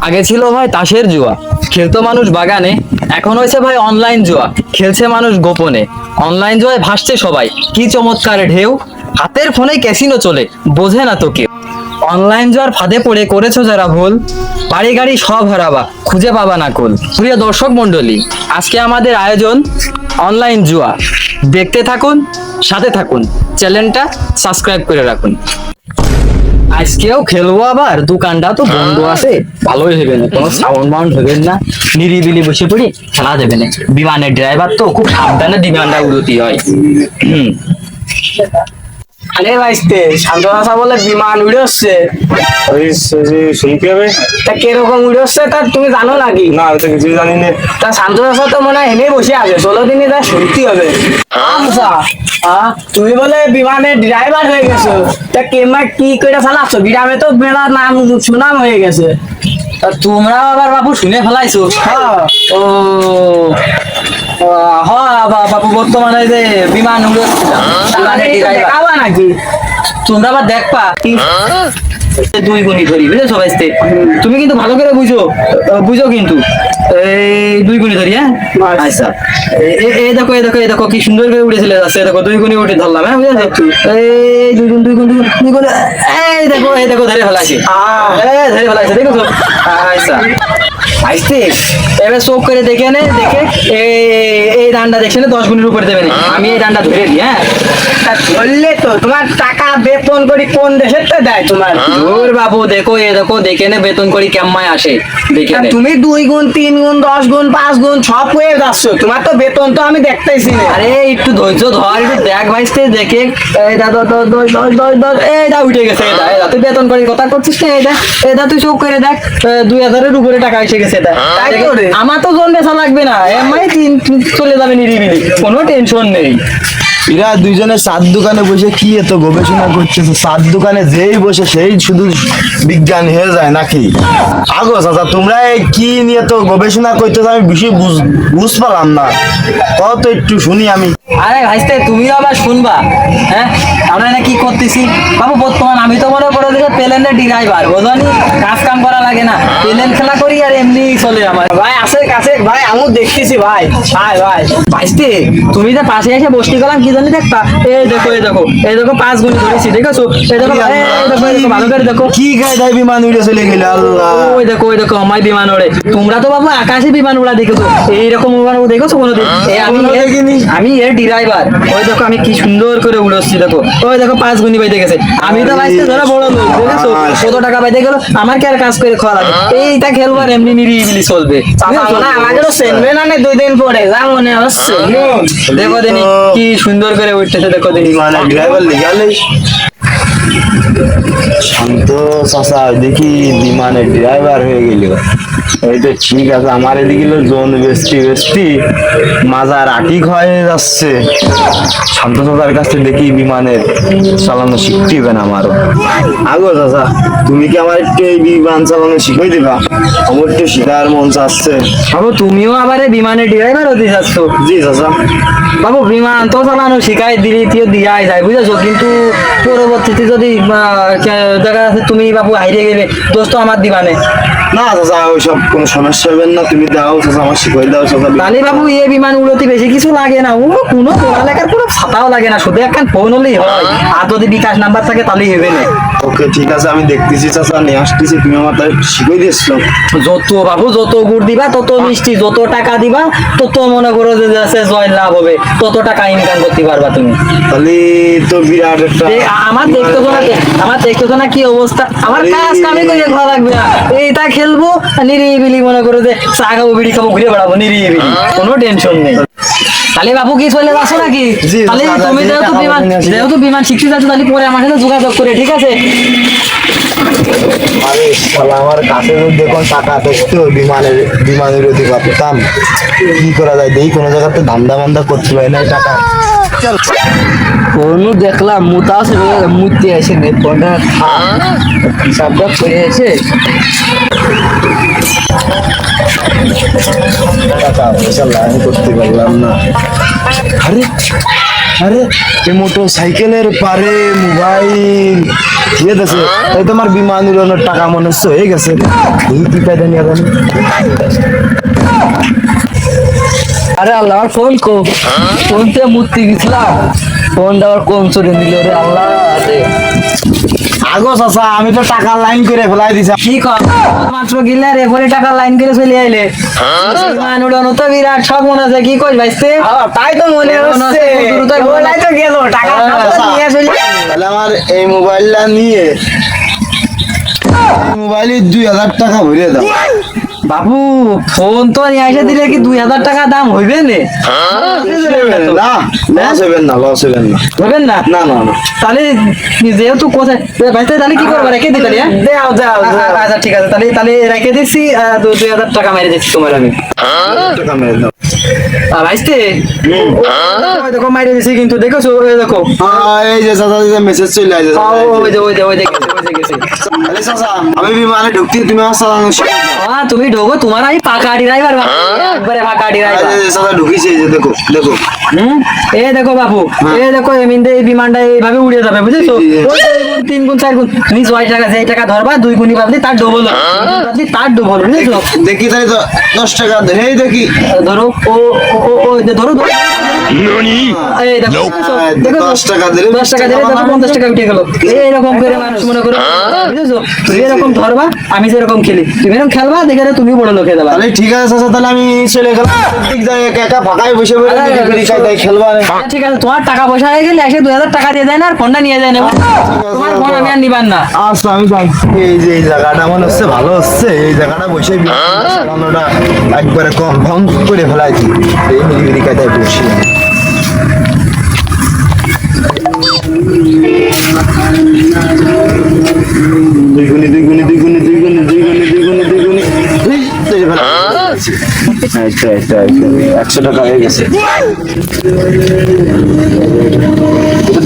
আগে ছিল ভাই তাসের জুয়া। খেলতো মানুষ বাগানে, এখন হয়েছে ভাই অনলাইন জুয়া। খেলছে মানুষ গোপনে। অনলাইন জুয়ায় ভাসছে সবাই। কি চমৎকার ঢেউ। হাতের ফোনে ক্যাসিনো চলে। বোঝে না তো কেউ। অনলাইন জুয়ার ফাঁদে পড়ে করেছ যারা ভুল, বাড়ি গাড়ি সব হারাবা, খুঁজে পাবা না কুল। প্রিয় দর্শক মন্ডলী আজকে আমাদের আয়োজন অনলাইন জুয়া। দেখতে থাকুন, সাথে থাকুন। চ্যানেলটা সাবস্ক্রাইব করে রাখুন। আজকেও খেলব আবার দোকানটা তো বন্ধ আছে ভালোই হবে না কোনো সাউন্ড মাউন্ড হবে না। নিরিবিলি বসে পড়ি খেলা দেবে না। বিমানের ড্রাইভার তো খুব সাবধানে বিমানটা উড়তি হয়। আরে ভাইস্তে শান্ত ভাষা বলে বিমান উড়ে হচ্ছে শুনতে হবে? তা কীরকম উড়ে হচ্ছে তা তুমি জানো নাকি? না ওটা কিছু জানি না। তা শান্ত ভাষা তো মনে হয় হেনে বসে আছে ষোলো দিনে তা শুনতে হবে। আচ্ছা তুমি বলে বিমানের ড্রাইভার হয়ে গেছো। তা কেমা কি করে ফেলাচ্ছ গ্রামে তো মেলা নাম সুনাম হয়ে গেছে। তোমরা আবার বাবু শুনে ফেলাইছো? হ্যাঁ। ও হয় বাবু বর্তমানে যে বিমান। দেখাবা নাকি তোমরা আবার দেখবা দুই গুণি ধরি বুঝেছ ভাইস্তে তুমি কিন্তু ভালো করে বুঝো বুঝো কিন্তু। এই দুই গুণি ধরি হ্যাঁ? আচ্ছা। এ- এই দেখো এই দেখো এই দেখো কি সুন্দর করে যাচ্ছে। দেখো দুই গুণি উঠে ধরলাম হ্যাঁ বুঝেছ? এই দুই গুণ দুই গুণ দুই গুণ এই দেখো এই দেখো ধরে ফেলাইছি ধরে ফেলাইছে দেখেছ? আচ্ছা। আইসতে এবার চোখ করে দেখে নে দেখে এই এই ডান্ডা দেখছে না দশ গুণের উপরে দেবে আমি এই ডান্ডা ধরে দিই হ্যাঁ? ধরলে তো তোমার টাকা বেতন করি কোন দেশের তো দেয় তোমার? ওর বাবু দেখো এ দেখো দেখে নে বেতন করি কেমন আসে দেখে তুমি দুই গুণ তিন গুণ দশ গুণ পাঁচ গুণ সব হয়ে যাচ্ছ তোমার তো বেতন তো আমি না। আরে একটু ধৈর্য ধর একটু দেখ ভাইস্তে দেখে এই দা দশ দশ দশ দশ দশ দশ এই দা উঠে গেছে এই দা তুই বেতন করি কথা করছিস না এই দা এই দা তুই চোখ করে দেখ দুই হাজারের উপরে টাকা এসে গেছে। রে। আমার তো জন বেচা লাগবে না। এমআই তিন চলে যাবে নিরিবিলি। কোনো টেনশন নেই। এরা দুইজনে সাত দোকানে বসে কি এত গবেষণা করতেছে? সাত দোকানে যেই বসে সেই শুধু বিজ্ঞান হয়ে যায় নাকি? আগো চাচা তোমরা এই কি নিয়ে তো গবেষণা করতেছো? আমি বেশি বুঝ বুঝ পালাম না। কত একটু শুনি আমি। আরে ভাইস্তে তুমিও আবার শুনবা হ্যাঁ? আমরা না কি করতেছি? বাবু বর্তমান আমি তো মনে করে দিলে প্লেনের ড্রাইভার বোঝনি? কাজ কাম করা লাগে না। প্লেন খেলা করি আর এমনি চলে আমার। ভাই আছে কাছে ভাই আমি দেখতেছি ভাই। ভাই ভাই। ভাইস্তে তুমি যে পাশে এসে বসতে গেলাম কি জানি দেখবা এই দেখো এই দেখো এই দেখো পাঁচ গুণ ধরেছি দেখেছ? এই দেখো এই দেখো এই দেখো ভালো করে দেখো। কি কায়দায় বিমান উড়ে চলে গেল আল্লাহ। ওই দেখো ওই দেখো আমার বিমান ওড়ে। তোমরা তো বাবু আকাশে বিমান উড়া দেখেছ। এইরকম বিমান দেখেছ কোনোদিন? এই আমি। আমি এর ড্রাইভার ওই দেখো আমি কি সুন্দর করে উড়োচ্ছি দেখো। ওই দেখো পাঁচ গুণি পাইতে গেছে। আমি তো বাইতে ধরা বড় লোক দেখেছ কত টাকা পাইতে গেল? আমার কি আর কাজ করে খাওয়া লাগে? এইটা খেলব আর এমনি নিরিবিলি চলবে। না আমাদেরও সেনবে না নে দুই দিন পরে যা মনে হচ্ছে। দেখো দিনি কি সুন্দর করে উঠতেছে দেখো দিনি। মানে ড্রাইভার লিগালে শান্ত চাচা দেখি বিমানের ড্রাইভার হয়ে গেল। এই তো ঠিক আছে আমার এদিকে জোন বেস্টি বেস্টি মাজার আটি হয়ে যাচ্ছে। শান্ত চাচার কাছে দেখি বিমানের চালানো শিখতে হবে না আমারও। আগো চাচা তুমি কি আমার একটু এই বিমান চালানো শিখাই দিবা? আমার একটু শিখার মন চাচ্ছে। বাবু তুমিও আবার বিমানের ড্রাইভার হতে যাচ্ছ? জি চাচা। বাবু বিমান তো চালানো শিখাই দিলি তুই দিয়াই যায় বুঝেছ? কিন্তু পরবর্তীতে যদি দেখা যাচ্ছে তুমি বাবু হাইরে গেলে দোষ তো আমার দিবানে। না চাচা ওইসব কোনো সমস্যা হবে না তুমি দাও চাচা আমার শিখাই দাও চাচা। তাহলে বাবু এই বিমান উড়োতে বেশি কিছু লাগে না ও কোনো পড়ালেখার কোনো ছাতাও লাগে না শুধু একখান ফোন হলেই হয়। আর যদি বিকাশ নাম্বার থাকে তাহলেই হবে না। ওকে ঠিক আছে আমি দেখতেছি চাচা নিয়ে আসতেছি তুমি আমার তাই শিখাই দিচ্ছো যত বাবু যত গুড় দিবা তত মিষ্টি যত টাকা দিবা তত মনে করো যে যাচ্ছে জয় লাভ হবে। তত টাকা ইনকাম করতে পারবা তুমি। তাহলে তো বিরাট একটা এ, আমার দেখতেছো না আমার দেখতেছো না কি অবস্থা? আমার কাজ কামে করে ঘোরা লাগবে না। এইটা খেলব নিরিবিলি মনে করো যে চা খাব বিড়ি খাব ঘুরে বেড়াবো নিরিবিলি। কোনো টেনশন নেই। তাহলে বাবু কি চলে যাচ্ছ নাকি? তাহলে তুমি যেহেতু বিমান আসি। যেহেতু বিমান শিখতে যাচ্ছ তাহলে পরে আমার সাথে যোগাযোগ করে ঠিক আছে? আরে শালা আমার কাছে যদি দেখুন টাকা দেখতো বিমানের বিমানের অধিকার। পেতাম কি করা যায়? দেখি কোনো জায়গাতে ধান্দা বান্দা করতে পারি না টাকা। ফোনও দেখলাম মুতা আছে মুতে এসে নে ফোনটা হিসাবটা করে পয়সা লাইন করতে পারলাম না। আরে আরে এই মোটর সাইকেলের পারে মোবাইল। ঠিক আছে এই তোমার বিমান উড়ানোর টাকা মনে হচ্ছে হয়ে গেছে এই কি নিয়ে জানি? আরে আল্লাহ ফোন কো। ফোন থেকে মূর্তি গেছিলাম। ফোনটা আবার কম চলে নিল রে আল্লাহ রে। আগো চাচা আমি তো টাকার লাইন করে ফেলাই দিছি। কি কর? মাত্র গিলে রে পরে টাকা লাইন করে চলে আইলে। উড়ানো তো বিরাট শখ মনে আছে কি কই ভাইস্তে? তাই তো মনে হচ্ছে ওলাই তো গেল টাকা আচ্ছা। নিয়ে চলে তাহলে আমার এই মোবাইলটা নিয়ে মোবাইলে দুই হাজার টাকা ভরে দাও। বাবু ফোন তো নিয়ে আসে দিলে কি দুই হাজার টাকা দাম হইবে নে? না লস হবেন না লস হবেন না। হইবেন না? না না না। তাহলে যেহেতু কোথায় ভাইস্তে তাহলে কি করব? রেখে দিতে দাও দাও আচ্ছা ঠিক আছে। তাহলে তাহলে রেখে দিচ্ছি দু- দুই হাজার টাকা মেরে দিচ্ছি তোমার আমি। টাকা মেরে দাও। ভাইস্তে দেখো মাইরে দিছি কিন্তু দেখেছ? ওই দেখো। হ্যাঁ, এই যে চাচা মেসেজ চলে আসে ওই যে ওই যে ওই চাচা আমি বিমানে ঢুকতে তুমি আমার হ্যাঁ তুমি ঢোকো তোমার আমি পাকা ড্রাইভার একবারে পাকা ড্রাইভার চাচা ঢুকিছে এই যে দেখো দেখো। হুম? এই দেখো বাবু এই দেখো এমিন্দে এই বিমানটা এইভাবে উড়ে যাবে বুঝেছ? তিন গুণ চার গুণ তুমি ছয় টাকা যেই টাকা ধরবা দুই গুণই পাবলি তার ডবল পাবলি তার ডবল বুঝেছ? দেখি তাই তো দশ টাকা এই দেখি। ধরো ও ও ধরো ধরো এই দেখো টাকা দিলে দশ টাকা দিলে দেখো পঞ্চাশ টাকা উঠে গেল। এইরকম করে মানুষ মনে করে। বুঝেছ? তুমি এরকম ধরবা আমি যেরকম খেলি। তুমি এরকম খেলবা দেখে তুমি বড় লোক হয়ে তাহলে ঠিক আছে চাচা তাহলে আমি চলে গেলাম। ঠিক যায় একা একা ফাঁকায় বসে বসে আরে, বিড়ি ফিড়ি খাই তাই খেলবা আচ্ছা, ঠিক আছে তোমার টাকা পয়সা হয়ে গেলে এসে দুই হাজার টাকা দিয়ে যায় না আর ফোনটা নিয়ে যায় না। তোমার ফোন আমি আর না। আচ্ছা আমি যাই। এই যে এই জায়গাটা মনে হচ্ছে ভালো হচ্ছে। এই জায়গাটা বসে চালানোটা একবারে কনফার্ম করে ফেলাইছি। এই মিলিমিলি কায়দায় বসি। দুই গুণি দুই গুণি দুই গুণি দুই গুণি দুই গুণি দুই গুণি দুই গুণি দুই তৈরি ফেলা আচ্ছা আচ্ছা আচ্ছা একশো টাকা হয়ে গেছে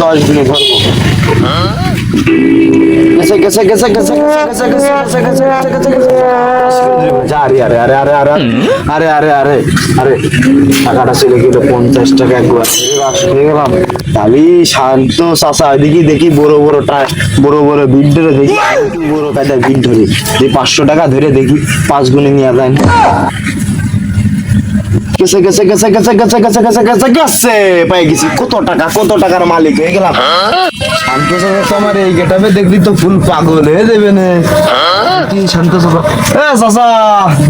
দশ দিনে ভরবো গেছে গেছে গেছে গেছে গেছে গেছে গেছে গেছে গেছে গেছে আরে আরে আরে আরে আরে আরে আরে আরে আরে টাকাটা চলে গেল পঞ্চাশ টাকা একবার হয়ে গেলাম তাহলে শান্ত চাষা এদিকে দেখি বড় বড় বড় বড় বিট ধরে দেখি। বড় কায়দা বিট ধরে। যে পাঁচশো টাকা ধরে দেখি, পাঁচ গুণে নিয়ে যায় গেছে গেছে পাই কত টাকা, কত টাকার মালিক, হয়ে গেলাম। শান্ত এই তো ফুল পাগল, হয়ে যাবে না।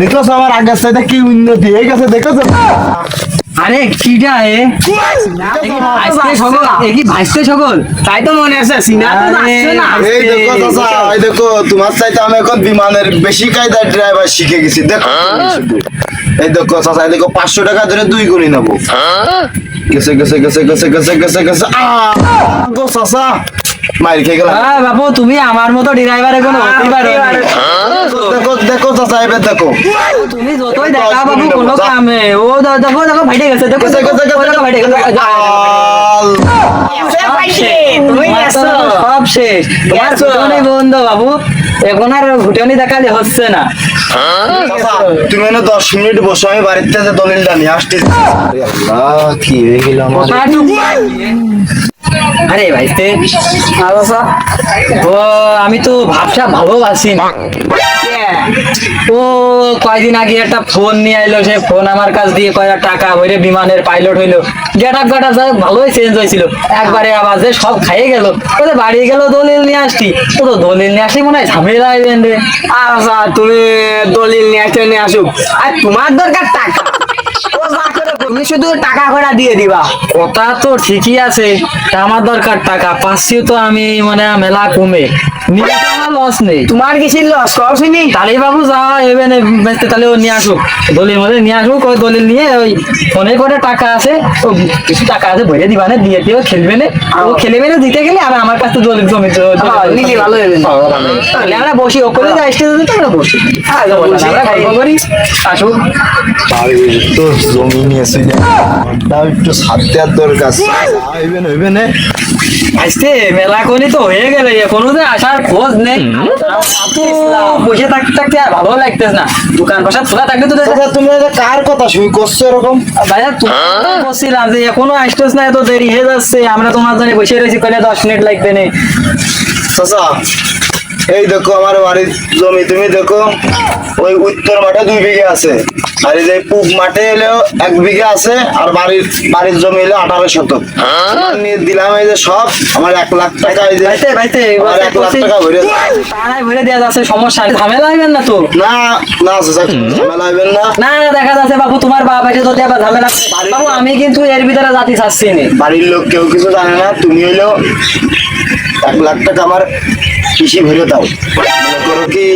দেখো আমার আগের সাইডে কি উন্নতি? হয়ে গেছে দেখো আরে কিটা এ? কি ভাইস্তে সকল তাই তো মনে আছে সিনা তো যাচ্ছে না। এই দেখো চাচা এই দেখো। তোমার চাইতে আমি এখন বিমানের বেশি কায়দার ড্রাইভার শিখে গেছি। দেখো এই দেখো চাচা এই দেখো পাঁচশো টাকা ধরে দুই গুণি নেব। গেছে গেছে গেছে গেছে গেছে গেছে গেছে আহ! গো চাচা মাইর খেয়ে গেলাম। হ্যাঁ বাবু তুমি আমার মতো ড্রাইভার এখন হতে পারো দেখো দেখো চাচা এবার দেখো। তুমি যতই দেখা বাবু কোনো কামে। ও দেখো দেখো ভাইটে গেছে দেখো দেখো, দেখো ভাইটে গেছে। সব শেষ। তোমার বন্ধ বাবু এখন আর ঘুটনি দেখালে হচ্ছে না। তুমি এনে দশ মিনিট বসো আমি বাড়িতে দলিলটা নিয়ে আল্লাহ কি হয়ে গেল আমার? আরে ভাইতে ও, আমি তো ভাবসা ভালোবাসি। ও, কয়দিন আগে একটা ফোন নিয়ে আইলো, সে ফোন আমার কাছ দিয়ে কয়টা টাকা ভরে বিমানের পাইলট হইল। গেট আপ, গাটা যাই ভালোই চেঞ্জ হয়েছিল। একবারে আবার যে সব খাইয়ে গেল। বলে, বাড়ি গেল, দলিল নিয়ে আসছি। ও তো দলিল নিয়ে আসি মনে হয় ঝামেলা আইবেন রে। আচ্ছা তুমি দলিল নিয়ে আসতে নিয়ে আসুক। আর তোমার দরকার টাকা। যা তুমি শুধু টাকা করে দিয়ে দিবা। কথা তো ঠিকই আছে আমার দরকার টাকা, পাচ্ছি তো আমি মানে মেলা কমে। লস নেই। তোমার কিসের লস কসিনি তাহলে বাবু যা এবে বেচতে তাহলে ও নিয়ে আসুক। দলিল মধ্যে নিয়ে আসুক ওই দলিল নিয়ে ওই ফোনে করে টাকা আছে। ও কিছু টাকা আছে ভরে দিবা না দিয়ে দিয়ে খেলবে না। ও দিতে গেলে আর আমার কাছে দলিল জমি নিলে ভালো হবে। তাহলে আমরা বসি ওখানে যাই স্টেজে আমরা বসি। আমরা গল্প করি আসুক। তো জমি নিয়েছি তাও একটু সার দরকার আসতে মেলা কোনি তো হয়ে গেলে কোনো যে আসার খোঁজ নেই। বসে থাকতে থাকতে আর ভালো লাগতেছে না। দোকান পাশা খোলা থাকলে তো চাচা তুমি কার কথা শুই করছ এরকম? ভাইয়া তুমি বলছিলাম যে এখনও আসতেছ না এত দেরি হয়ে যাচ্ছে। আমরা তোমার জন্য বসে রয়েছি কলে দশ মিনিট লাগবে না। এই দেখো আমার বাড়ির জমি তুমি দেখো ওই উত্তর মাঠে দুই বিঘা আছে। আর এই যে পূব মাঠে এলেও এক বিঘা আছে আর বাড়ির বাড়ির জমি এলো আঠারো শতক। নিয়ে দিলাম এই যে সব আমার এক লাখ টাকা এই যে ভাইতে ভাইতে আমার এক লাখ টাকা ভরে। তারাই ভরে দেওয়া যাচ্ছে সমস্যা। ঝামেলা হইবেন না তো? না না ঝামেলা হইবেন না। না না দেখা যাচ্ছে বাবু তোমার বাবা এসে যদি আবার ঝামেলা বাবু আমি কিন্তু এর ভিতরে জাতি চাচ্ছি না বাড়ির লোক কেউ কিছু জানে না তুমি হইল এক লাখ টাকা আমার কৃষি ভরে দাও। মনে করো কি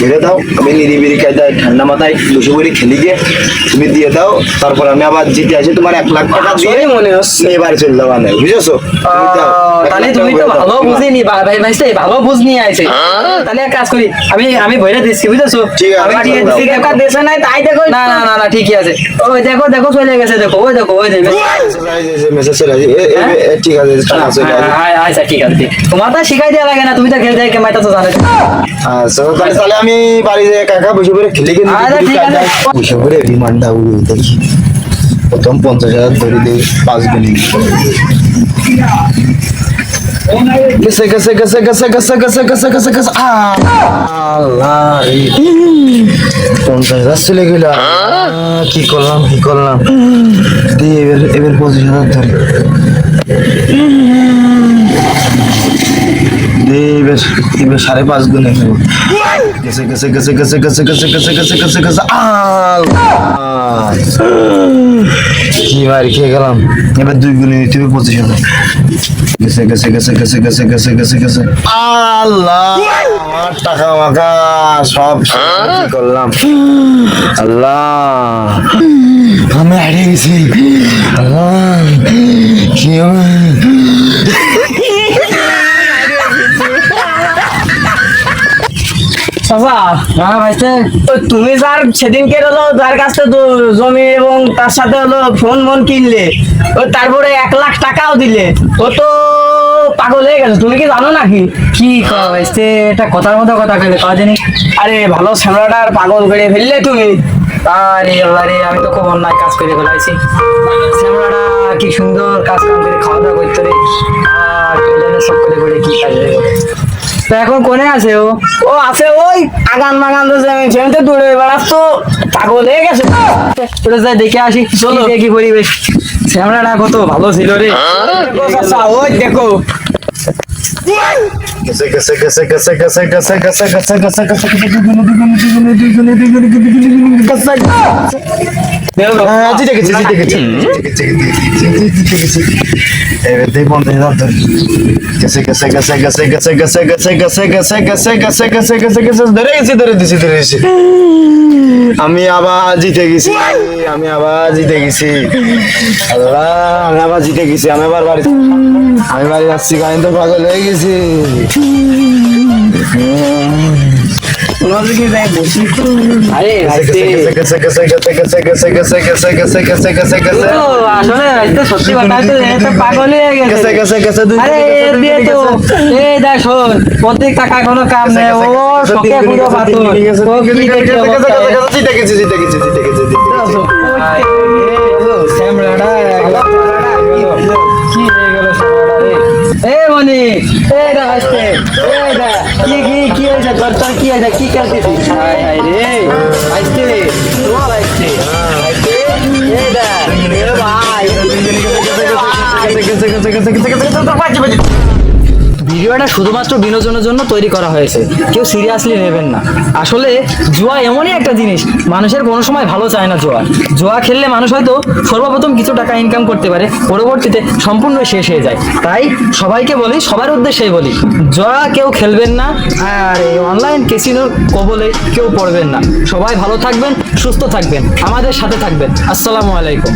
ভরে দাও আমি নিরিবিরি কায়দায় ঠান্ডা মাথায় বসে বসে খেলি গিয়ে তুমি দিয়ে দাও তারপর আমি আবার জিতে আসি তোমার এক লাখ টাকা দিয়ে মনে হচ্ছে। বাড়ি চলে যাওয়া নেই বুঝেছ? তাহলে তুমি তো ভালো বুঝিনি ভাই ভাই সেই ভালো বুঝ নিয়ে আইছে। তাহলে এক কাজ করি আমি আমি ভরে দিচ্ছি বুঝেছ? ঠিক আছে, আমি। দিচ্ছি, টাকা দেশে নাই তাই দেখো না না না না ঠিকই আছে। ওই দেখো দেখো চলে গেছে দেখো ওই দেখো ওই দেখো। মেসেজ চলে আসি ঠিক আছে হ্যাঁ, হ্যাঁ, আচ্ছা ঠিক আছে। তোমার তো শিখাই দেওয়া লাগে না তুমি তো তো জানো আচ্ছা তাহলে আমি বাড়ি যেয়ে কাকা বসে পড়ে খেলে ঠিক বসে পড়ে রিমান্ডটা উড়ে দেখি প্রথম পঞ্চাশ হাজার ধরে দিই পাঁচ গুণি। গেছে গেছে গেছে গেছে গেছে গেছে গেছে গেছে গেছে। আল্লাহ পঞ্চাশ হাজার চলে গেল। কি করলাম কি করলাম? দিয়ে এবার এবার পঁচিশ হাজার ধরে। এবার সাড়ে পাঁচ গুণে গেছে গেছে গেছে গেছে গেছে গেছে গেছে গেছে গেছে গেছে কি মার খেয়ে গেলাম এবার দুই গুণে নিতে হবে পঁচিশ গেছে গেছে গেছে গেছে গেছে গেছে গেছে গেছে আল্লাহ আমার টাকা মাকা সব করলাম আল্লাহ আমি হারিয়ে গেছি আল্লাহ কি হবে? চাচা হ্যাঁ ভাইতে তুমি যার সেদিনকে হলো যার কাছ থেকে জমি এবং তার সাথে হলো ফোন মন কিনলে ও তারপরে এক লাখ টাকাও দিলে। ও তো পাগল হয়ে গেছে তুমি কি জানো নাকি? কি ভাইতে এটা কথার মতো কথা কইলে জানি। আরে ভালো শ্যামলাটার পাগল করে ফেললে তুমি। আরে আরে আমি তো খুব অন্যায় কাজ করে ফেলাইছি। শ্যামলাটা কি সুন্দর কাজ কাম করে খাওয়া দাওয়া করতে রে। আর সব করে করে কি কাজ তো এখন কোনে আছে ও? ও আছে ওই আগান মাগান তো জমি তো দূরে বেড়াস তো পাগল হয়ে গেছে। ওটা যাই দেখে আসি চলো। দেখি পরিবেশ। শ্যামলাটা কত ভালো ছিল রে। ওই দেখো। গেছে। আমি আবার জিতে গেছি। আমি আবার জিতে গেছি। আল্লাহ, আমি আবার জিতে গেছি। আমি আবার বাড়ি আমি বাড়ি যাচ্ছি আমি তো পাগল হয়ে গেছি। গেছে আরে প্রত্যেক টাকা কোনো কাম নেই ও শখে পুরো পাথর জিতে গেছি জিতে গেছি জিতে গেছি এ মনি এ দা হাসতে এ দা কি কি কি হয়েছে তোর তোর কি হয়েছে কি করতেছিস হাই হাই রে হাসতে তোমার হাসতে হাসতে এ দা এ ভাই গেছে গেছে গেছে গেছে গেছে গেছে ভিডিওটা শুধুমাত্র বিনোদনের জন্য তৈরি করা হয়েছে। কেউ সিরিয়াসলি নেবেন না। আসলে জুয়া এমনই একটা জিনিস, মানুষের কোনো সময় ভালো চায় না জুয়া। জুয়া খেললে মানুষ হয়তো সর্বপ্রথম কিছু টাকা ইনকাম করতে পারে, পরবর্তীতে সম্পূর্ণ শেষ হয়ে যায়। তাই সবাইকে বলি, সবার উদ্দেশ্যেই বলি, জুয়া কেউ খেলবেন না, আর এই অনলাইন কেসিনোর কবলে কেউ পড়বেন না। সবাই ভালো থাকবেন, সুস্থ থাকবেন, আমাদের সাথে থাকবেন। আসসালামু আলাইকুম।